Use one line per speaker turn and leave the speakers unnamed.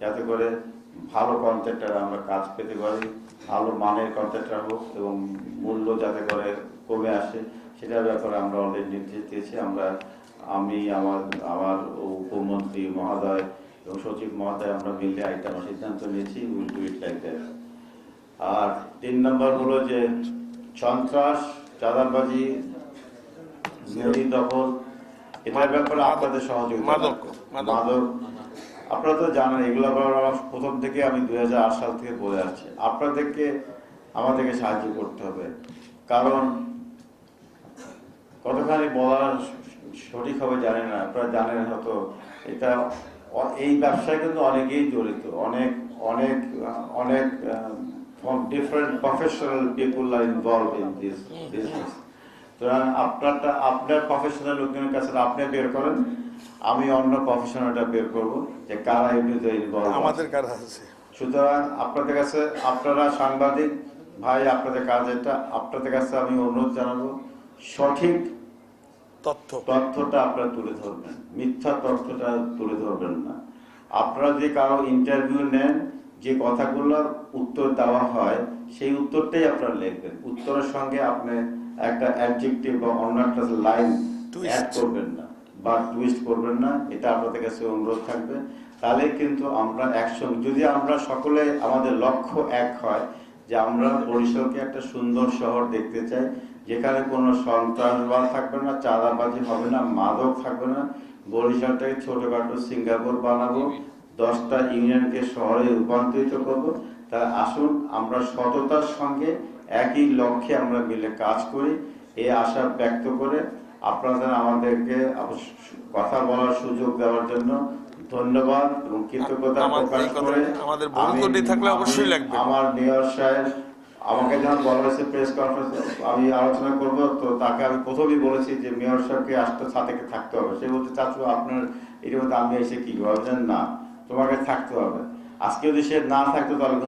যাতে করে ভালো কন্ট্রাক্টর আমরা কাজ পেতে পারি, ভালো মানের কন্ট্রাক্টর হোক এবং মূল্য যাতে করে কমে আসে, সেটার ব্যাপারে আমরা অলরেডি নির্দেশ দিয়েছি। আমরা, আমি, আমার আমার উপমন্ত্রী মহোদয় এবং সচিব মহোদয় আমরা মিলে একটা আমার সিদ্ধান্ত নিয়েছি will do it like that আর তিন নম্বর হলো যে সন্ত্রাস, চাঁদাবাজি নদী দখল এটার ব্যাপারে আপনাদের সহযোগিতা
মাদক, মাদক।
মাদক। আপনারা তো জানেন এগুলো প্রথম থেকে আমি দুই সাল থেকে বলে আসছি। আপনাদেরকে আমাদেরকে সাহায্য করতে হবে। কারণ কতখানি বলার সঠিক হবে জানি না। আপনারা জানেন হয়তো এটা এই ব্যবসায় কিন্তু অনেকেই জড়িত। অনেক অনেক অনেক different professional people are involve in this business সুতরাং আপনারটা আপনার প্রফেশনাল লোকজনের কাছে আপনি বের করেন আমি অন্য প্রফেশনালটা বের করব যে কারা
আমাদের কার আছে?
সুতরাং আপনাদের কাছে আপনারা সাংবাদিক ভাই আপনাদের কাজ এটা আপনাদের কাছে আমি অনুরোধ জানাব সঠিক
তথ্য।
তথ্যটা আপনারা তুলে ধরবেন মিথ্যা তথ্যটা তুলে ধরবেন না। আপনারা যে কারও ইন্টারভিউ নেন যে কথাগুলো উত্তর দেওয়া হয় সেই উত্তরটাই আপনারা লিখবেন। উত্তরের সঙ্গে আপনি একটা অ্যাডজেক্টিভ বা অন্য একটা লাইন অ্যাড করবেন না বা টুইস্ট করবেন না এটা আপনাদের কাছে অনুরোধ থাকবে। তাহলে কিন্তু আমরা একসঙ্গে যদি আমরা সকলে আমাদের লক্ষ্য এক হয় যে আমরা বরিশালকে একটা সুন্দর শহর দেখতে চাই যেখানে কোনো সন্ত্রাসবাদ থাকবে না চাঁদাবাজি হবে না মাদক থাকবে না বরিশালটাকে ছোটখাটো সিঙ্গাপুর বানাবো দশটা ইউনিয়নকে শহরে রূপান্তরিত করব তাহলে আসুন আমরা সততার সঙ্গে একই লক্ষ্যে আমরা মিলে কাজ করি। এই আশা ব্যক্ত করে আপনাদের আমাদেরকে কথা বলার সুযোগ দেওয়ার জন্য ধন্যবাদ এবং কৃতজ্ঞতা প্রকাশ করে
আমাদের বহু
আমি-
ত্রুটি থাকলে অবশ্যই লাগবে।
আমার মেয়র সাহেব আমাকে যখন বলা হয়েছে প্রেস কনফারেন্স আমি আলোচনা করব তো তাকে আমি প্রথমেই বলেছি যে মেয়র সাহেবকে আসতে সাথে থাকতে হবে। সে বলতে চাচ্ছ আপনার এর মধ্যে আমি এসে কি করব? আমি না তোমাকে থাকতে হবে। আজকে যদি সে না থাকতো তাহলে